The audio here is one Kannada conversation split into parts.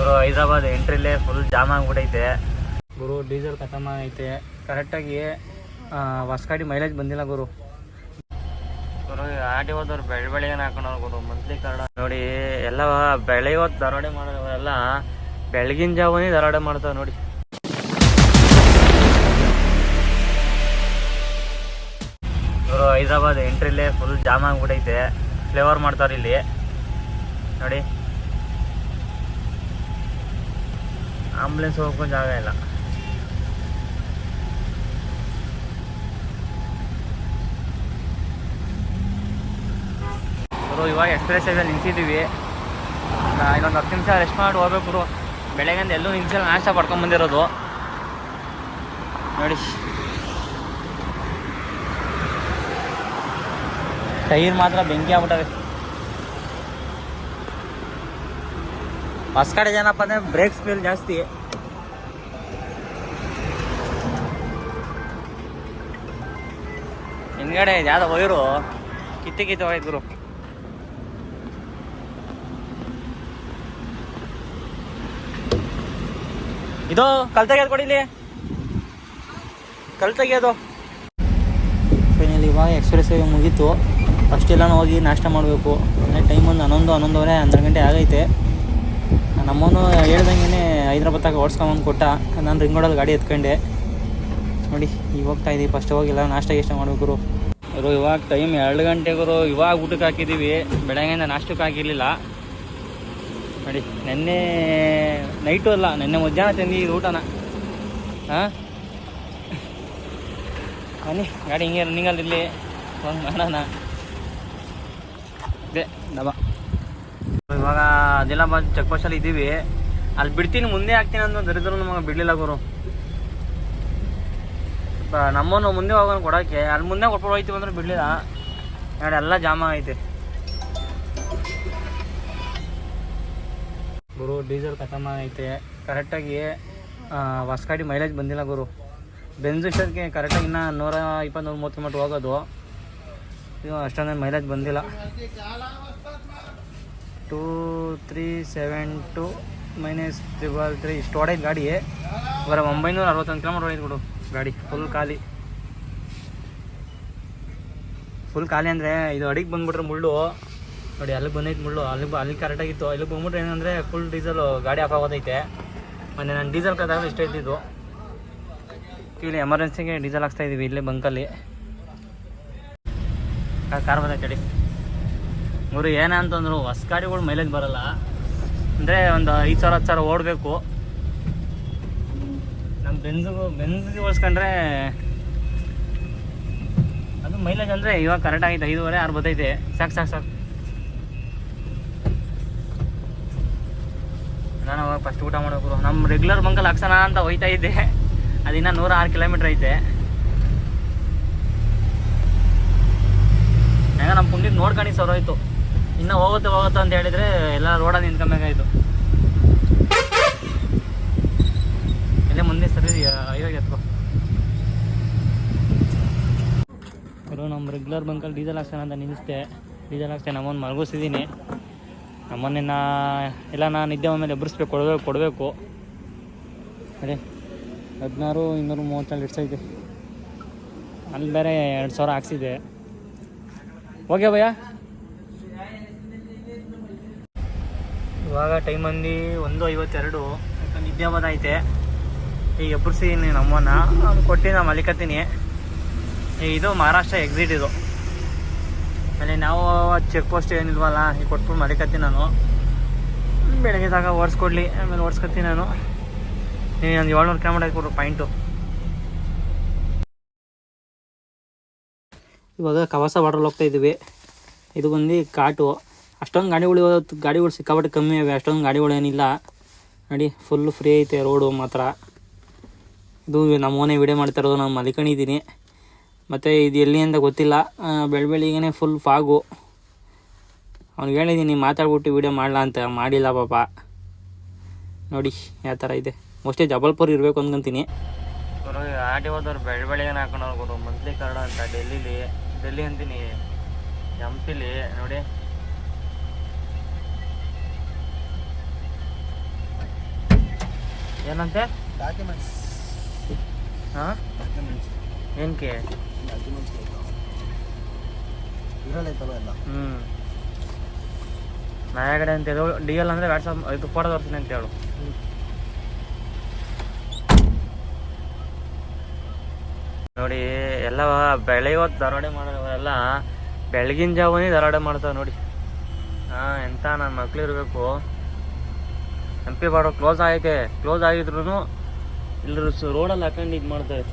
ಗುರು ಹೈದ್ರಾಬಾದ್ ಎಂಟ್ರಿಲೇ ಫುಲ್ ಜಾಮ್ ಆಗ್ಬಿಟ್ಟೈತೆ ಗುರು ಡೀಸೆಲ್ ಖತಮ್ ಆಗೈತೆ ಕರೆಕ್ಟಾಗಿ ಹೊಸ್ಗಾಡಿ ಮೈಲೇಜ್ ಬಂದಿಲ್ಲ ಗುರು. ಗುರು ಆಟಿ ಹೋದವ್ರು ಬೆಳೆ ಬೆಳೆಗೇನೆ ಹಾಕೊಂಡವ್ರು ಗುರು ಮಂತ್ಲಿ ಕಾರ್ಡ ನೋಡಿ ಎಲ್ಲ ಬೆಳೆಯೋದು ದರೋಡೆ ಮಾಡೋರೆಲ್ಲ ಬೆಳಗಿನ ಜಾವನೇ ದರೋಡೆ ಮಾಡ್ತಾವೆ ನೋಡಿ. ಗುರು ಹೈದ್ರಾಬಾದ್ ಎಂಟ್ರಿಲೇ ಫುಲ್ ಜಾಮ್ ಆಗ್ಬಿಟ್ಟೈತೆ ಫ್ಲೇವರ್ ಮಾಡ್ತಾರೆ ಇಲ್ಲಿ. ನೋಡಿ. ಆಂಬುಲೆನ್ಸ್ ಹೋಗೋ ಜಾಗ ಇಲ್ಲ. ಬ್ರೋ, ಇವಾಗ ಎಕ್ಸ್ಪ್ರೆಸ್ ಅಲ್ಲಿ ನಿಂತಿದ್ದೀವಿ ಇನ್ನೊಂದು ಹತ್ತು ನಿಮಿಷ ರೆಸ್ಟ್ ಮಾಡಿ ಹೋಗ್ಬೇಕು ಬ್ರೋ. ಬೆಳಗ್ಗೆ ಎಲ್ಲೂ ನಿಮಿಷ ನಾಷ್ಟ ಪಡ್ಕೊಂಡ್ ಬಂದಿರೋದು. ನೋಡಿ. ಟೈರ್ ಮಾತ್ರ ಬೆಂಕಿ ಆಗ್ಬಿಟ್ಟವೆ ಬಸ್ ಕಡೆ ಏನಪ್ಪ ಅಂದ್ರೆ ಬ್ರೇಕ್ ಸ್ಪೀಡ್ ಜಾಸ್ತಿ. ಹಿಂದ್ಗಡೆ ಯಾವ್ದು ವೈರು ಕಿತ್ತಿ ಕಿತ್ತಿ ಹೋಯ್ತು ಇದು ಕಲ್ ತೆಗಿಯೋದು ಕೊಡಿ ಕಲ್ ತೆಗಿಯೋದು. ಫೈನಲ್ ಇವಾಗ ಎಕ್ಸ್ಪ್ರೆಸ್ ಮುಗೀತು. ಫಸ್ಟ್ ಎಲ್ಲ ಹೋಗಿ ನಾಷ್ಟ ಮಾಡಬೇಕು. ಅಂದರೆ ಟೈಮ್ ಒಂದು ಹನ್ನೊಂದು, ಹನ್ನೊಂದುವರೆ, ಹನ್ನೆರಡು ಗಂಟೆ ಆಗೈತೆ. ನಮ್ಮವನು ಹೇಳ್ದಂಗೆ ಹೈದ್ರಾಬಾದ್ ತಗ ಓಡಿಸ್ಕೊಂಬಂದು ಕೊಟ್ಟ. ನಾನು ರಿಂಗ್ ರೋಡಲ್ಲಿ ಗಾಡಿ ಎತ್ಕೊಂಡೆ. ನೋಡಿ, ಈಗ ಹೋಗ್ತಾ ಇದ್ದೀವಿ ಫಸ್ಟ್ ಹೋಗಿಲ್ಲ, ನಾಷ್ಟ ಎಷ್ಟು ಮಾಡಬೇಕು ಗುರು. ಇವಾಗ ಟೈಮ್ ಎರಡು ಗಂಟೆಗೂ ಇವಾಗ ಊಟಕ್ಕೆ ಹಾಕಿದ್ದೀವಿ ಬೆಳಗ್ಗೆಯಿಂದ ನಾಷ್ಟಕ್ಕೆ ಹಾಕಿರಲಿಲ್ಲ. ನೋಡಿ, ನೆನ್ನೆ ನೈಟು ಅಲ್ಲ, ನೆನ್ನೆ ಮಧ್ಯಾಹ್ನ ತಂದಿದ್ದು ಊಟನ. ಹಾಂ ಬನ್ನಿ, ಗಾಡಿ ಹಿಂಗೆ ರನ್ನಿಂಗಲ್ಲಿ ಇರಲಿ. ಒಂದು ಮಾಡೋಣ. ಇದೆ ಡಬ ಇವಾಗ ಆದಿಲಾಬಾದ್ ಚೆಕ್ ಪೋಸ್ಟಲ್ಲಿ ಇದ್ದೀವಿ. ಅಲ್ಲಿ ಬಿಡ್ತೀನಿ, ಮುಂದೆ ಹಾಕ್ತೀನಿ ಅಂತ ದರಿದ್ರು ನಮಗೆ ಬಿಡಲಿಲ್ಲ ಗುರು. ನಮ್ಮನ್ನು ಮುಂದೆ ಹೋಗೋಣ ಕೊಡೋಕ್ಕೆ ಅಲ್ಲಿ ಮುಂದೆ ಕೊಟ್ಬಿಟ್ಟು ಹೋಯ್ತೀವಿ ಅಂದ್ರೆ ಬಿಡಲಿಲ್ಲ. ನೋಡಿ ಎಲ್ಲ ಜಾಮ ಐತೆ. ಗುರು, ಡೀಸೆಲ್ ಖತಮ ಐತೆ. ಕರೆಕ್ಟಾಗಿ ಹೊಸ್ಗಾಡಿ ಮೈಲೇಜ್ ಬಂದಿಲ್ಲ ಗುರು. ಬೆಂಜ್ ಇಷ್ಟೊತ್ತಿಗೆ ಕರೆಕ್ಟಾಗಿ ಇನ್ನೂ ನೂರ ಇಪ್ಪತ್ತು ನೂರ ಮೂವತ್ತು ಕಿಲೋಮೀಟ್ರ್ ಹೋಗೋದು. ಅಷ್ಟೊಂದೇನು ಮೈಲೇಜ್ ಬಂದಿಲ್ಲ. Two three seven two minus triple three ಇಷ್ಟು ಹೊಡೈತೆ ಗಾಡಿ. ಬರೋ ಒಂಬೈನೂರ ಅರವತ್ತೊಂದು ಕಿಲೋಮೀಟರ್ ಓಡಿದ್ ಬಿಡು ಗಾಡಿ. ಫುಲ್ ಖಾಲಿ. ಫುಲ್ ಖಾಲಿ ಅಂದರೆ ಇದು ಅಡಿಗೆ ಬಂದ್ಬಿಟ್ರೆ ಮುಳ್ಳು. ನೋಡಿ, ಅಲ್ಲಿಗೆ ಬಂದೈತೆ ಮುಳ್ಳು. ಅಲ್ಲಿ ಅಲ್ಲಿ ಕರೆಕ್ಟಾಗಿತ್ತು ಅಲ್ಲಿಗೆ ಬಂದ್ಬಿಟ್ರೆ ಏನಂದರೆ ಫುಲ್ ಡೀಸೆಲು ಗಾಡಿ ಆಫ್ ಆಗೋದೈತೆ. ಮೊನ್ನೆ ನಾನು ಡೀಸೆಲ್ ಕದಾಗ ಇಷ್ಟ ಇದ್ದಿದ್ದು. ಇಲ್ಲಿ ಎಮರ್ಜೆನ್ಸಿಗೆ ಡೀಸೆಲ್ ಹಾಕ್ತಾ ಇದ್ದೀವಿ ಇಲ್ಲೇ ಬಂಕಲ್ಲಿ ಕಾರ್ ಬಂದೈತೆ ಹೇಳಿ ಇವರು ಏನಂತಂದ್ರು ಹೊಸ ಗಾಡಿಗಳು ಮೈಲೇಜ್ ಬರಲ್ಲ. ಅಂದರೆ ಒಂದು ಐದು ಸಾವಿರ, ಹತ್ತು ಸಾವಿರ ಓಡಬೇಕು. ನಮ್ಮ ಬೆನ್ಸಿಗೂ ಬೆನ್ಸಿಗೆ ಹೋಲ್ಸ್ಕೊಂಡ್ರೆ ಅದು ಮೈಲೇಜ್ ಅಂದರೆ ಇವಾಗ ಕರೆಕ್ಟ್ ಆಗೈತೆ, ಐದೂವರೆ ಆರು ಬರ್ತೈತೆ ಸಾಕು ಸಾಕು ಸಾಕು. ನಾನು ಅವಾಗ ಫಸ್ಟ್ ಊಟ ಮಾಡಬೇಕು ನಮ್ಮ ರೆಗ್ಯುಲರ್ ಬಂಕಲ್ಲಿ ಹಾಕ್ಸೋಣ ಅಂತ ಹೋಯ್ತಾ ಇದ್ದೆ. ಅದಿನ್ನ ನೂರ ಆರು ಕಿಲೋಮೀಟ್ರ್ ಐತೆ. ಹೆಂಗ ನಮ್ಮ ಪುಂಡಿಗೆ ನೋಡ್ಕೊಂಡು ಸರ್ ಹೋಯ್ತು. ಇನ್ನು ಹೋಗುತ್ತೆ ಹೋಗುತ್ತೆ ಅಂತ ಹೇಳಿದ್ರೆ ಎಲ್ಲ ರೋಡ ನಿಂತ್ಕೊಂಬೇಕಾಯ್ತು ಇಲ್ಲೇ ಮುಂದೆ ಸರಿ ಐವಾಗ ಎತ್ಕೋ. ನಮ್ಮ ರೆಗ್ಯುಲರ್ ಬಂಕಲ್ಲಿ ಡೀಸೆಲ್ ಹಾಕ್ಸೋಣ ಅಂತ ನಿಲ್ಲಿಸ್ದೆ. ಡೀಸೆಲ್ ಹಾಕ್ಸ್ತೇನೆ ನಮ್ಮನ್ನು ಮಲಗಿಸಿದ್ದೀನಿ ನಾ ಎಲ್ಲ ನಾನು ನಿದ್ದೆ ಮೇಲೆ ಎಬ್ಬರಿಸ್ಬೇಕು, ಕೊಡಬೇಕು ಕೊಡಬೇಕು. ಅದೇ ಹದಿನಾರು ಇನ್ನೂರು ಮೂವತ್ತೇಳು ಸಾವಿರ ಐತೆ ಅಲ್ಲಿ ಬೇರೆ ಎರಡು ಸಾವಿರ ಹಾಕ್ಸಿದೆ ಓಕೆ ಭಯ್ಯ? ಇವಾಗ ಟೈಮ್ ಅಂದು ಒಂದು ಐವತ್ತೆರಡು. ನಿದ್ದೆ ಬಂದೈತೆ ಈಗ ಎಬ್ಬರ್ಸಿದ್ದೀನಿ ನಮ್ಮನ್ನ ಅವ್ನು ಕೊಟ್ಟು ನಾನು ಮಲಿಕತ್ತೀನಿ ಇದು ಮಹಾರಾಷ್ಟ್ರ ಎಕ್ಸಿಟ್ ಇದು. ಆಮೇಲೆ ನಾವು ಚೆಕ್ ಪೋಸ್ಟ್ ಏನಿಲ್ವಲ್ಲ ಈಗ ಕೊಟ್ಬಿಟ್ಟು ಮಲಿಕತ್ತೀನಿ ನಾನು. ಬೆಳಗ್ಗೆ ತಗ ಓಡಿಸ್ಕೊಡ್ಲಿ ಆಮೇಲೆ ಓಡಿಸ್ಕೊತೀನಿ ನಾನು. ನೀವು ಒಂದು ಏಳ್ನೂರು ಕಿಲೋಮೀಟರ್ ಕೊಡ್ರು ಪಾಯಿಂಟು ಇವಾಗ ಕವಾಸ ಬಾರ್ಡ್ರಲ್ಲಿ ಹೋಗ್ತಾ ಇದ್ದೀವಿ. ಇದು ಬಂದು ಕಾಟು. ಅಷ್ಟೊಂದು ಗಾಡಿಗಳು ಗಾಡಿಗಳು ಸಿಕ್ಕಾಪಟ್ಟೆ ಕಮ್ಮಿ ಇವೆ ಅಷ್ಟೊಂದು ಗಾಡಿಗಳು ಏನಿಲ್ಲ ನೋಡಿ ಫುಲ್ ಫ್ರೀ ಐತೆ ರೋಡು ಮಾತ್ರ. ಇದು ನಮ್ಮ ಓನೇ ವಿಡಿಯೋ ಮಾಡ್ತಾ ಇರೋದು, ನಾನು ಮಲಿಕೊಂಡಿದ್ದೀನಿ. ಮತ್ತು ಇದು ಎಲ್ಲಿ ಅಂತ ಗೊತ್ತಿಲ್ಲ. ಬೆಳ ಬೆಳಿಗ್ಗೆ ಫುಲ್ ಫಾಗು ಅವ್ನಿಗೆ ಹೇಳಿದ್ದೀನಿ ಮಾತಾಡ್ಬಿಟ್ಟು ವೀಡಿಯೋ ಮಾಡಲ ಅಂತ. ಮಾಡಿಲ್ಲ ಪಾಪ. ನೋಡಿ, ಯಾವ ಥರ ಇದೆ. ಮೋಸ್ಟ್ಲಿ ಜಬಲ್ಪುರ್ ಇರಬೇಕು ಅಂದ್ಕೊಂತೀನಿ ಆರ್ ಟಿ ಹೋದವ್ರು ಬೆಳೆ ಬೆಳಿಗ್ಗೆ ಹಾಕೊಂಡು ಗುರು ಮಂತ್ಲಿ ಕನ್ನಡ ಅಂತ ಡೆಲ್ಲಿಲಿ ಡೆಲ್ಲಿ ಅಂತೀನಿ. ಎಂ ಪಿಲಿ ನೋಡಿ. ಏನಂತೆ? ಡಾಕ್ಯುಮೆಂಟ್ಸ್ ಹಾಂ? ಡಾಕ್ಯುಮೆಂಟ್ಸ್ ಏನಕ್ಕೆ ಡಾಕ್ಯುಮೆಂಟ್ಸ್ ಇದರಲ್ಲೈತಲ್ಲ ಎಲ್ಲ. ಹ್ಞೂ ನಾಯಗಡೆ ಅಂತ ಹೇಳು. ಡಿ ಎಲ್ ಅಂದರೆ ವ್ಯಾಟ್ಸಪ್ ಇದು ಫೋಟೋ ತೋರಿಸ್ತೀನಿ ಅಂತ ಹೇಳು. ನೋಡಿ ಎಲ್ಲ ಬೆಳೆಯೋದು ದರೋಡೆ ಮಾಡೋರೆಲ್ಲ ಬೆಳಗಿನ ಜಾವನೇ ದರೋಡೆ ಮಾಡ್ತಾವ ನೋಡಿ. ಹಾ ಎಂತ ನನ್ನ ಮಕ್ಳು ಇರಬೇಕು ಎಂ ಪಿ ಬಾಡೋ ಕ್ಲೋಸ್ ಆಗೈತೆ ಕ್ಲೋಸ್ ಆಗಿದ್ರು ಇಲ್ಲರ ರೋಡಲ್ಲಿ ಹಾಕೊಂಡು ಇದು ಮಾಡ್ತಾರೆ.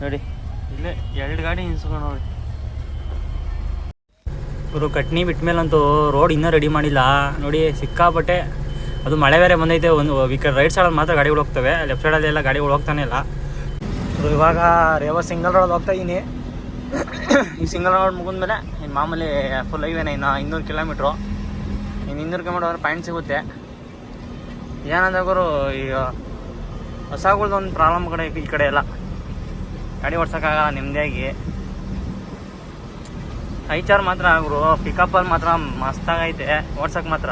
ನೋಡಿ, ಇಲ್ಲೇ ಎರಡು ಗಾಡಿ ನಿಲ್ಸ್ಕೊಂಡು ನೋಡಿ ಇವರು ಕಟ್ನಿ ಬಿಟ್ಟ ಮೇಲಂತೂ ರೋಡ್ ಇನ್ನೂ ರೆಡಿ ಮಾಡಿಲ್ಲ. ನೋಡಿ, ಸಿಕ್ಕಾಪಟ್ಟೆ ಅದು ಮಳೆ ಬೇರೆ ಬಂದೈತೆ. ಒಂದು ಕಡೆ ರೈಟ್ ಸೈಡಲ್ಲಿ ಮಾತ್ರ ಗಾಡಿಗಳು ಹೋಗ್ತವೆ. ಲೆಫ್ಟ್ ಸೈಡಲ್ಲಿ ಎಲ್ಲ ಗಾಡಿಗಳು ಹೋಗ್ತಾನೆ ಇಲ್ಲ. ಇವಾಗ ರೇವ ಸಿಂಗಲ್ ರೋಡ್ ಹೋಗ್ತಾ ಇದ್ದೀನಿ ಈ ಸಿಂಗಲ್ ರೋಡ್ ಮುಗಿದ್ಮೇಲೆ ಇನ್ನು ಮಾಮೂಲಿ ಫುಲ್ ಐವೇನೆ ಇನ್ನು ಇನ್ನೂರು ಕಿಲೋಮೀಟ್ರು ಇನ್ನು ಇನ್ನೂರು ಕಿಲೋಮೀಟ್ರ್ ಪಾಯಿಂಟ್ ಸಿಗುತ್ತೆ. ಏನಂದ್ರೆ ಗುರು, ಈಗ ಹೊಸಗಳ್ದು ಒಂದು ಪ್ರಾಬ್ಲಮ್ ಕಡೆ ಈ ಕಡೆ ಎಲ್ಲ. ಗಾಡಿ ಓಡ್ಸೋಕ್ಕಾಗಲ್ಲ, ನೆಮ್ಮದಿಯಾಗಿ. ಐಚಾರ್ ಮಾತ್ರ ಗುರು ಪಿಕಪ್ಪಲ್ಲಿ ಮಾತ್ರ ಮಸ್ತಾಗೈತೆ ಓಡ್ಸೋಕ್ಕೆ ಮಾತ್ರ.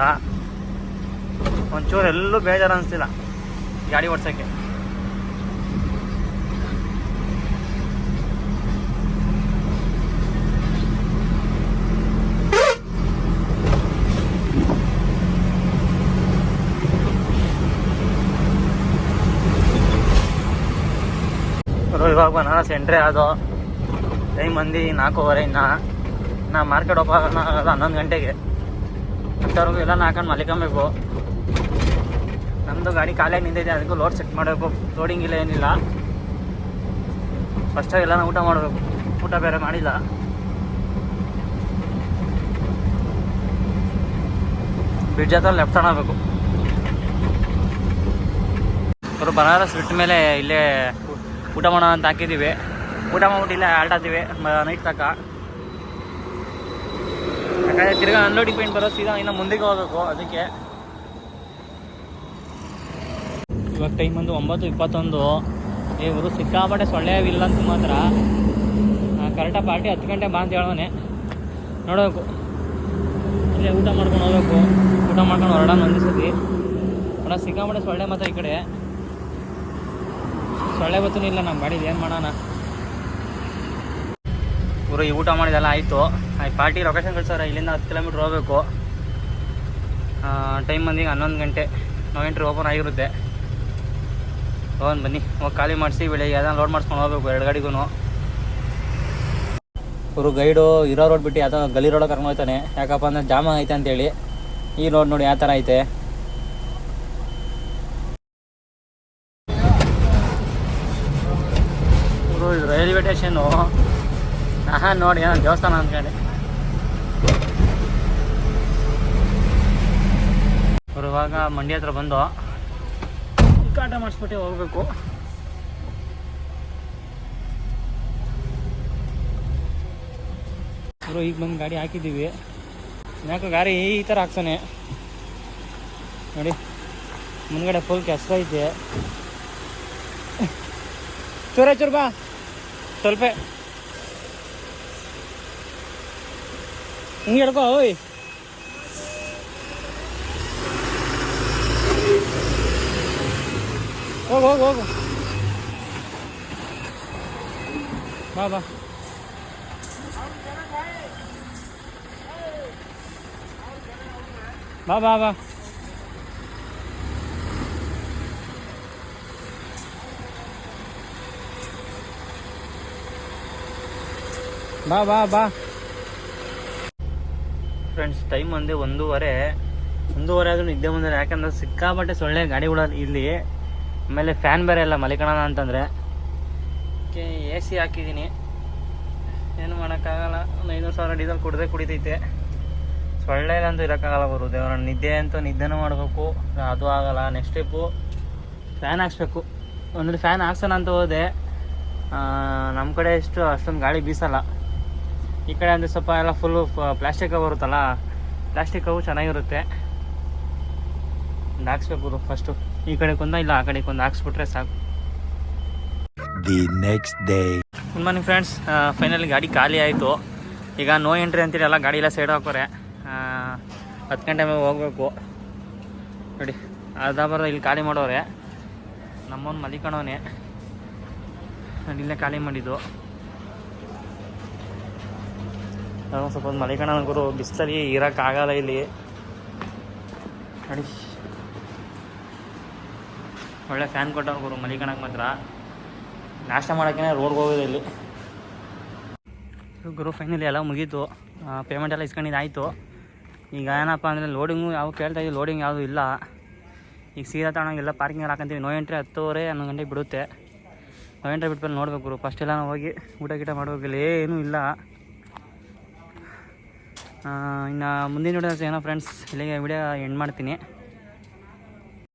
ಒಂಚೂರು ಎಲ್ಲೂ ಬೇಜಾರು ಅನಿಸ್ತಿಲ್ಲ ಗಾಡಿ ಓಡ್ಸೋಕ್ಕೆ ಗುರು ಇವಾಗ ಬನಾರಸ್ ಎಂಟ್ರಿ ಅದು. ಟೈಮ್ ಮಂದಿ ನಾಲ್ಕೂವರೆ ಇನ್ನ. ನಾ ಮಾರ್ಕೆಟ್ ಓಪನ್ ಆಗೋದು ಹನ್ನೊಂದು ಗಂಟೆಗೆ. ಅಂಥವ್ರಿಗೂ ಎಲ್ಲ ಹಾಕೊಂಡು ಮಲಿಕೊಬೇಕು. ನಮ್ಮದು ಗಾಡಿ ಖಾಲಿಯಾಗಿ ನಿಂತಿದೆ, ಅದಕ್ಕೂ ಲೋಡ್ ಸೆಟ್ ಮಾಡಬೇಕು. ಲೋಡಿಂಗ್ ಇಲ್ಲ, ಏನಿಲ್ಲ. ಫಸ್ಟಾಗಿ ಎಲ್ಲ ಊಟ ಮಾಡಬೇಕು. ಊಟ ಬೇರೆ ಮಾಡಿಲ್ಲ. ಬ್ರಿಡ್ಜ್ ಹತ್ರ ಲೆಫ್ಟ್ ಆಗಬೇಕು. ಅವರು ಬನಾರಸ್ ಬಿಟ್ಟ ಮೇಲೆ ಇಲ್ಲೇ ಊಟ ಮಾಡೋಣ ಅಂತ ಹಾಕಿದ್ದೀವಿ. ಊಟ ಮಾಡ್ಬಿಟ್ಟು ಇಲ್ಲೇ ಆಲ್ಟಾತೀವಿ ನೈಟ್ ತಕ್ಕ ಯಾಕಂದರೆ ತಿರ್ಗಾ ಅನ್ಲೋಡಿಂಗ್ ಪಾಯಿಂಟ್ ಬರೋ ಸೀದಾ ಇನ್ನು ಮುಂದಕ್ಕೆ ಹೋಗ್ಬೇಕು, ಅದಕ್ಕೆ. ಇವಾಗ ಟೈಮ್ ಬಂದು ಒಂಬತ್ತು ಇಪ್ಪತ್ತೊಂದು. ಇವರು ಸಿಕ್ಕಾಪಟ್ಟೆ ಸೊಳ್ಳೆ ಇಲ್ಲ ಅಂತ ಮಾತ್ರ. ಕರೆಕ್ಟಾಗಿ ಪಾರ್ಟಿ ಹತ್ತು ಗಂಟೆ ಬಾ ಅಂತ ಹೇಳೋನೆ ನೋಡಬೇಕು. ಇಲ್ಲೇ ಊಟ ಮಾಡ್ಕೊಂಡು ಹೋಗ್ಬೇಕು. ಊಟ ಮಾಡ್ಕೊಂಡು ಹೊರಡೋಣ ಒಂದೇ ಸತಿ ಸಿಕ್ಕಾಪಟ್ಟೆ ಸೊಳ್ಳೆ ಮಾತ್ರ ಈ ಕಡೆ. ಸೊಳ್ಳೆ ಬತ್ತೂ ಇಲ್ಲ ನಮ್ಮ ಗಾಡಿ ಏನು ಮಾಡೋಣ? ಇವರು ಈ ಊಟ ಮಾಡಿದೆಲ್ಲ ಆಯಿತು. ಆಯ್ತು ಪಾರ್ಟಿ ಲೊಕೇಶನ್ ಕಳ್ಸೋರ, ಇಲ್ಲಿಂದ ಹತ್ತು ಕಿಲೋಮೀಟ್ರ್ ಹೋಗಬೇಕು. ಟೈಮ್ ಬಂದಿಗೆ ಹನ್ನೊಂದು ಗಂಟೆ. ನಾವು ಎಂಟ್ರಿ ಓಪನ್ ಆಗಿರುತ್ತೆ. ಹೋಗೋಣ, ಬನ್ನಿ. ಹೋಗಿ ಖಾಲಿ ಮಾಡಿಸಿ, ಬೆಳಿಗ್ಗೆ ಅದನ್ನು ಲೋಡ್ ಮಾಡಿಸ್ಕೊಂಡು ಹೋಗ್ಬೇಕು, ಎರಡು ಗಾಡಿಗೂ ಇವರು ಗೈಡು ಇರೋ ರೋಡ್ ಬಿಟ್ಟು ಯಾವ ಗಲಿ ರೋಡ್ ಕರ್ಕೊಂಡು ಹೋಗ್ತಾನೆ. ಯಾಕಪ್ಪ ಅಂದ್ರೆ ಜಾಮ ಐತೆ ಅಂತೇಳಿ. ಈ ರೋಡ್ ನೋಡಿ ಯಾವ ಥರ ಐತೆ ಇವರು ಇದು ರೈಲ್ವೆ ಸ್ಟೇಷನ್ನು. ಹಾ ನೋಡಿ, ಏನೋ ದೇವಸ್ಥಾನ ಅಂದ್ಕೊಂಡೆ ಇವರು ಇವಾಗ ಮಂಡ್ಯ ಹತ್ರ ಬಂದು ಕಾಟ ಮಾಡಿಸ್ಬಿಟ್ಟು ಹೋಗ್ಬೇಕು. ಇವರು ಈಗ ಬಂದು ಗಾಡಿ ಹಾಕಿದ್ದೀವಿ. ಯಾಕೆ ಗಾಡಿ ಈ ಥರ ಹಾಕ್ತಾನೆ ನೋಡಿ, ಮುಂದ್ಗಡೆ ಫುಲ್ ಕೆಸರೈತೆ ಚೂರ ಚೂರು ಬಾ. ಸ್ವಲ್ಪ ಹಿಂಗೆ ಹಿಡ್ಕೋ ಓಯ್ ಹೋಗು ಹೋಗು ಹೋಗು ಬಾ ಬಾ ಬಾ ಬಾ ಬಾ ಬಾ ಬಾ ಬಾ. ಫ್ರೆಂಡ್ಸ್ ಟೈಮ್ ಒಂದೇ ಒಂದೂವರೆ. ಒಂದೂವರೆ ಆದ್ರೂ ನಿದ್ದೆ ಬಂದರೆ ಯಾಕಂದ್ರೆ ಸಿಕ್ಕಾಪಟ್ಟೆ ಸೊಳ್ಳೆ ಗಾಡಿಗಳ ಇಲ್ಲಿ. ಆಮೇಲೆ ಫ್ಯಾನ್ ಬೇರೆ ಇಲ್ಲ ಮಲಿಕೋಣ ಅಂತಂದರೆ. ಎ ಸಿ ಹಾಕಿದ್ದೀನಿ. ಏನು ಮಾಡೋಕ್ಕಾಗಲ್ಲ. ಒಂದು ಐನೂರು ಸಾವಿರ ಡೀಸೆಲ್ ಕುಡ್ದೇ ಕುಡಿತೈತೆ. ಸೊಳ್ಳೆ ಅಂತೂ ಇರೋಕ್ಕಾಗಲ್ಲ ಬರು ದೇವರ, ನಿದ್ದೆ ಅಂತೂ ನಿದ್ದೆನೂ ಮಾಡಬೇಕು. ಅದು ಆಗಲ್ಲ. ನೆಕ್ಸ್ಟ್ ಸ್ಟೆಪ್ಪು ಫ್ಯಾನ್ ಹಾಕ್ಸ್ಬೇಕು. ಅಂದರೆ ಫ್ಯಾನ್ ಹಾಕ್ಸೋಣ ಅಂತ ಹೋದೆ. ನಮ್ಮ ಕಡೆ ಎಷ್ಟು ಅಷ್ಟೊಂದು ಗಾಳಿ ಬೀಸಲ್ಲ. ಈ ಕಡೆ ಅಂದರೆ ಸ್ವಲ್ಪ ಎಲ್ಲ ಫುಲ್ಲು ಪ್ಲಾಸ್ಟಿಕ್ ಬರುತ್ತಲ್ಲ ಪ್ಲಾಸ್ಟಿಕ್ ಅವು ಚೆನ್ನಾಗಿರುತ್ತೆ. ಒಂದು ಹಾಕ್ಸ್ಬೇಕು ಫಸ್ಟು ಈ ಕಡೆ ಕೊಂದ ಇಲ್ಲ ಆ ಕಡೆ ಕೊಂದು ಹಾಕ್ಸ್ಬಿಟ್ರೆ ಸಾಕು. The next day good morning friends finally ಗಾಡಿ ಖಾಲಿ ಆಯಿತು. ಈಗ ನೋ ಎಂಟ್ರಿ ಅಂತೀರಿ ಎಲ್ಲ ಗಾಡಿ ಎಲ್ಲ ಸೈಡ್ ಹಾಕೋರೆ. ಹತ್ತು ಗಂಟೆ ಮೇಲೆ ಹೋಗ್ಬೇಕು. ನೋಡಿ ಅರ್ಧ ಬರೋ ಇಲ್ಲಿ ಖಾಲಿ ಮಾಡೋರೆ. ನಮ್ಮವ್ನು ಮಲಿಕಣವನೇ. ಇಲ್ಲೇ ಖಾಲಿ ಮಾಡಿದ್ದು. ನಾನು ಸ್ವಲ್ಪ ಹೊತ್ತು ಮಲಿಕಣ ಗುರು, ಬಿಸಿಲಲ್ಲಿ ಇರೋಕ್ಕಾಗಲ್ಲ ಇಲ್ಲಿ. ನೋಡಿ. ಒಳ್ಳೆ ಫ್ಯಾನ್ ಕೊಟ್ಟ ಗುರು ಮಲಿಕಣಕ್ಕೆ ಮಾತ್ರ. ನಾಷ್ಟ ಮಾಡೋಕ್ಕೇ ರೋಡ್ಗೆ ಹೋಗೋದು ಇಲ್ಲಿ. ಗುರು ಫೈನಲಿ ಎಲ್ಲ ಮುಗೀತು. ಪೇಮೆಂಟ್ ಎಲ್ಲ ಇಸ್ಕೊಂಡಿದ್ದು, ಆಯಿತು. ಈಗ ಏನಪ್ಪ ಅಂದರೆ ಲೋಡಿಂಗು ಯಾವ ಕೇಳ್ತಾ ಇದ್ದೀವಿ ಲೋಡಿಂಗ್ ಯಾವುದು ಇಲ್ಲ. ಈಗ ಸೀದಾ ತಗೊಂಡೋಗೆಲ್ಲ ಪಾರ್ಕಿಂಗಲ್ಲಿ ಹಾಕಂತೀವಿ. ನೋ ಎಂಟ್ರಿ ಹತ್ತುವರೆ, ಹನ್ನೊಂದು ಗಂಟೆಗೆ ಬಿಡುತ್ತೆ. ನೋ ಎಂಟ್ರಿ ಬಿಟ್ಮೇಲೆ ನೋಡ್ಬೇಕು ಗುರು. ಫಸ್ಟ್ ಎಲ್ಲ ಹೋಗಿ ಊಟ ಗೀಟ ಮಾಡ್ಬೇಕು. ಇಲ್ಲಿ ಏನೂ ಇಲ್ಲ. ಇನ್ನು ಮುಂದಿನ ವಿಡಿಯೋಸ್ ಏನೋ ಫ್ರೆಂಡ್ಸ್ ಇಲ್ಲಿಗೆ ವಿಡಿಯೋ ಎಂಡ್ ಮಾಡ್ತೀನಿ.